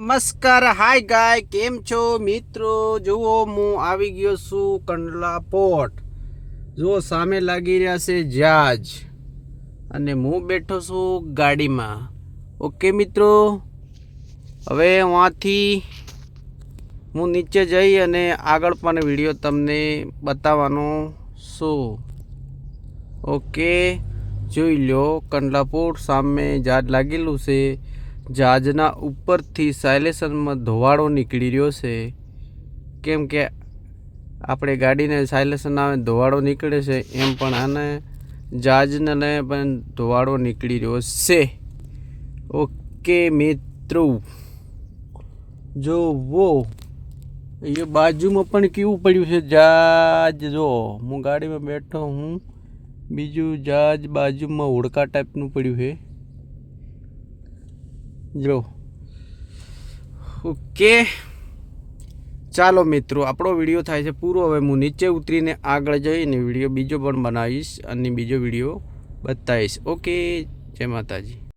નમસ્કાર, હાય ગાય, કેમ છો? મિત્રો, જુઓ, હું આવી ગયો છું કંડલા પોર્ટ જુઓ, સામે લાગી રહ્યા છે જહાજ. અને હું બેઠો છું ગાડીમાં. ઓકે, મિત્રો? હવે વાંથી હું નીચે જઈ અને આગળ પણ વીડિયો તમને બતાવવાનો છું. ઓકે, જોઈ લો કંડલા પોર્ટ સામે જહાજ લાગેલું છે. જહાજના ઉપરથી સાયલેશનમાં ધોવાળો નીકળી રહ્યો છે. કેમ કે આપણે ગાડીને સાયલેશન આવે ધોવાળો નીકળે છે એમ પણ આને જહાજને પણ ધોવાળો નીકળી રહ્યો છે. ઓકે મિત્રો જો વો એ બાજુમાં પણ કેવું પડ્યું છે જહાજ? જો, હું ગાડીમાં બેઠો હું, બીજું જહાજ બાજુમાં હોડકા ટાઈપનું પડ્યું છે. જો ઓકે. ચાલો મિત્રો, આપણો વીડિયો થાય છે પૂરો. હવે હું નીચે ઉતરીને આગળ જઈને વીડિયો બીજો પણ બનાવીશ અને બીજો વીડિયો બતાવીશ. ઓકે, જય માતાજી.